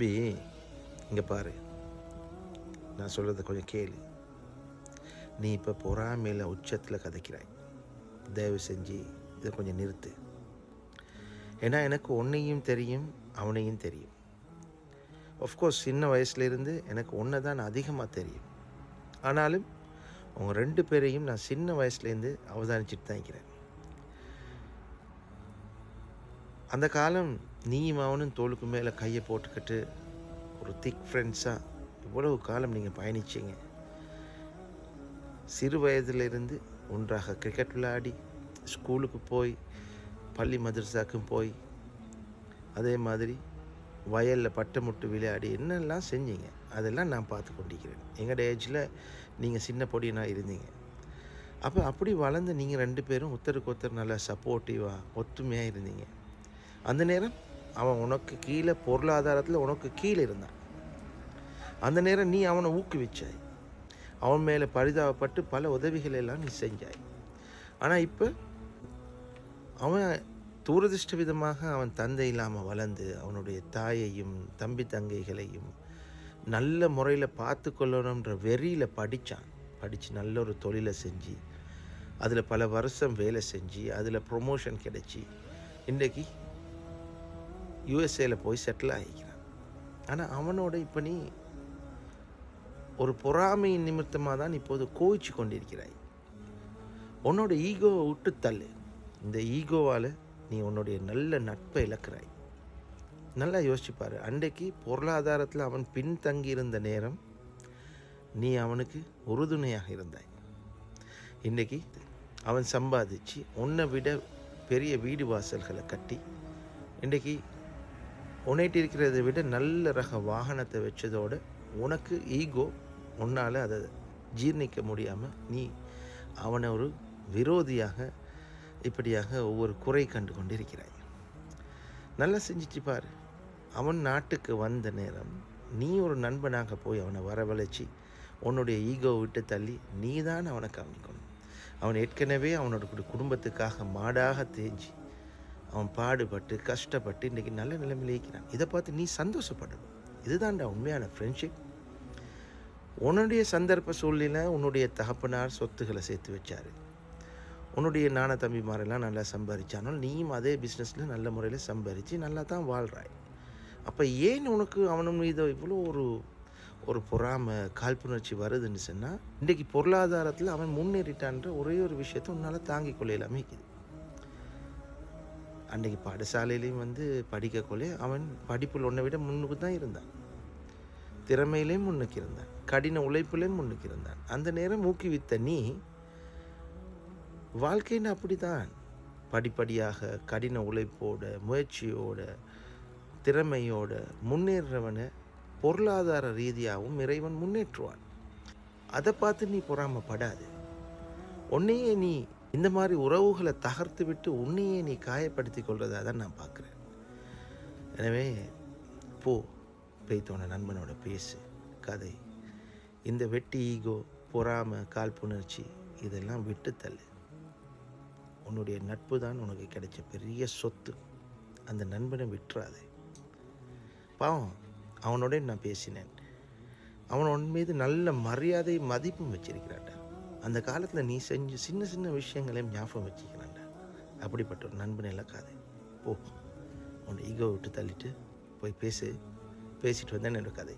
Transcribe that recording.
தம்பி இங்கே பாரு. நான் சொல்கிறத கொஞ்சம் கேளு. நீ இப்போ பொறாமையில் உச்சத்தில் கதைக்கிறாய். தயவு செஞ்சு இதை கொஞ்சம் நிறுத்து. ஏன்னா எனக்கு உன்னையும் தெரியும் அவனையும் தெரியும். ஆஃப்கோர்ஸ் சின்ன வயசுலேருந்து எனக்கு ஒன்றை தான் அதிகமாக தெரியும். ஆனாலும் அவங்க ரெண்டு பேரையும் நான் சின்ன வயசுலேருந்து அவதானிச்சிட்டு தான் இருக்கிறேன். அந்த காலம் நீயும் அவனும் தோளுக்கு மேலே கையை போட்டுக்கிட்டு ஒரு திக் ஃப்ரெண்ட்ஸாக இவ்வளவு காலம் நீங்கள் பயணிச்சீங்க. சிறு வயதிலிருந்து ஒன்றாக கிரிக்கெட் விளையாடி ஸ்கூலுக்கு போய் பள்ளி மதரசாக்கும் போய் அதே மாதிரி வயலில் பட்டை முட்டு விளையாடி என்னெல்லாம் செஞ்சீங்க? அதெல்லாம் நான் பார்த்து கொண்டிருக்கிறேன். எங்களோட ஏஜில் நீங்கள் சின்ன பொடியனாக இருந்தீங்க. அப்போ அப்படி வளர்ந்து நீங்கள் ரெண்டு பேரும் ஒருத்தருக்கு ஒருத்தர் நல்லா சப்போர்ட்டிவாக ஒற்றுமையாக இருந்தீங்க. அந்த நேரம் அவன் உனக்கு கீழே பொருளாதாரத்தில் உனக்கு கீழே இருந்தான். அந்த நேரம் நீ அவனை ஊக்குவிச்சாய். அவன் மேலே பரிதாபப்பட்டு பல உதவிகள் எல்லாம் நீ செஞ்சாய். ஆனால் இப்போ அவன் தூரதிருஷ்ட விதமாக அவன் தந்தை இல்லாமல் வளர்ந்து அவனுடைய தாயையும் தம்பி தங்கைகளையும் நல்ல முறையில் பார்த்து கொள்ளணுன்ற வெறியில் படித்தான் படித்து நல்ல ஒரு தொழிலை செஞ்சு அதில் பல வருஷம் வேலை செஞ்சு அதில் ப்ரொமோஷன் கிடைச்சி இன்றைக்கி யூஎஸ்ஏல போய் செட்டில் ஆகிக்கிறான். ஆனால் அவனோட இப்போ நீ ஒரு பொறாமையின் நிமித்தமாக தான் இப்போது கோவிச்சு கொண்டிருக்கிறாய். உன்னோட ஈகோவை விட்டு தள்ளு. இந்த ஈகோவால் நீ உன்னுடைய நல்ல நட்பை இழக்கிறாய். நல்லா யோசிச்சுப்பார் அன்றைக்கு பொருளாதாரத்தில் அவன் பின்தங்கியிருந்த நேரம் நீ அவனுக்கு உறுதுணையாக இருந்தாய். இன்றைக்கி அவன் சம்பாதிச்சு உன்னை விட பெரிய வீடு வாசல்களை கட்டி இன்றைக்கி உன்னிட்டு இருக்கிறத விட நல்ல ரக வாகனத்தை வச்சதோடு உனக்கு ஈகோ உன்னால் அதை ஜீர்ணிக்க முடியாமல் நீ அவனை ஒரு விரோதியாக இப்படியாக ஒவ்வொரு குறை கண்டு கொண்டிருக்கிறாய். நல்லா செஞ்சுட்டு பார். அவன் நாட்டுக்கு வந்த நேரம் நீ ஒரு நண்பனாக போய் அவனை வரவழைச்சி உன்னுடைய ஈகோ விட்டு தள்ளி நீ தான் அவனை கவனிக்கணும் அவன் ஏற்கனவே அவனோட குடும்பத்துக்காக மாடாக தேஞ்சி அவன் பாடுபட்டு கஷ்டப்பட்டு இன்றைக்கி நல்ல நிலைமையில இருக்கிறான். இதை பார்த்து நீ சந்தோஷப்படணும். இதுதான்டா உண்மையான ஃப்ரெண்ட்ஷிப் உன்னுடைய சந்தர்ப்ப சூழ்நிலை உன்னுடைய தகப்பனார் சொத்துக்களை சேர்த்து வச்சாரு. உன்னுடைய நான தம்பிமாரெல்லாம் நல்லா சம்பாதிச்சானால் நீயும் அதே பிஸ்னஸில் நல்ல முறையில் சம்பாதிச்சு நல்லா தான் வாழ்கிறாய் அப்போ ஏன் உனக்கு அவன் மீது இவ்வளோ ஒரு ஒரு பொறாமை காழ்ப்புணர்ச்சி வருதுன்னு சொன்னால் இன்றைக்கி பொருளாதாரத்தில் அவன் முன்னேறிட்டான்ற ஒரே ஒரு விஷயத்தை உன்னால் தாங்கிக் கொள்ளையிலாமே இருக்குது. அன்றைக்கி பாடசாலையிலையும் வந்து படிக்கக்குள்ளே அவன் படிப்பில் ஒன்றை விட முன்னுக்கு தான் இருந்தான். திறமையிலையும் முன்னுக்கு இருந்தான். கடின உழைப்பிலையும் முன்னுக்கு இருந்தான். அந்த நேரம் ஊக்குவித்த நீ வாழ்க்கைன்னு அப்படிதான் படிப்படியாக கடின உழைப்போட முயற்சியோட திறமையோட முன்னேறவனை பொருளாதார ரீதியாகவும் இறைவன் முன்னேற்றுவான். அதை பார்த்து நீ பொறாமப்படாது. உன்னையே நீ இந்த மாதிரி உறவுகளை தகர்த்து விட்டு உன்னையே நீ காயப்படுத்தி கொள்றதா தான் நான் பார்க்குறேன். எனவே போ பெய்த்தோன நண்பனோட பேசு கதை. இந்த வெட்டி ஈகோ பொறாமை காழ்ப்புணர்ச்சி இதெல்லாம் விட்டு தள்ளு. உன்னுடைய நட்பு தான் உனக்கு கிடைச்ச பெரிய சொத்து. அந்த நண்பனை விட்டுறாதே. பாவம் அவனோட நான் பேசினேன். அவன் உன் மீது நல்ல மரியாதை மதிப்பும் வச்சிருக்கிறாட்ட அந்த காலத்தில் நீ செஞ்ச சின்ன சின்ன விஷயங்களையும் ஞாபகம் வச்சுக்கிறான்டா அப்படிப்பட்ட ஒரு நண்பன் இழக்காதே. போ. உன் ஈகோ விட்டு தள்ளிட்டு போய் பேசு. பேசிட்டு வந்தேன் என்னோட கதை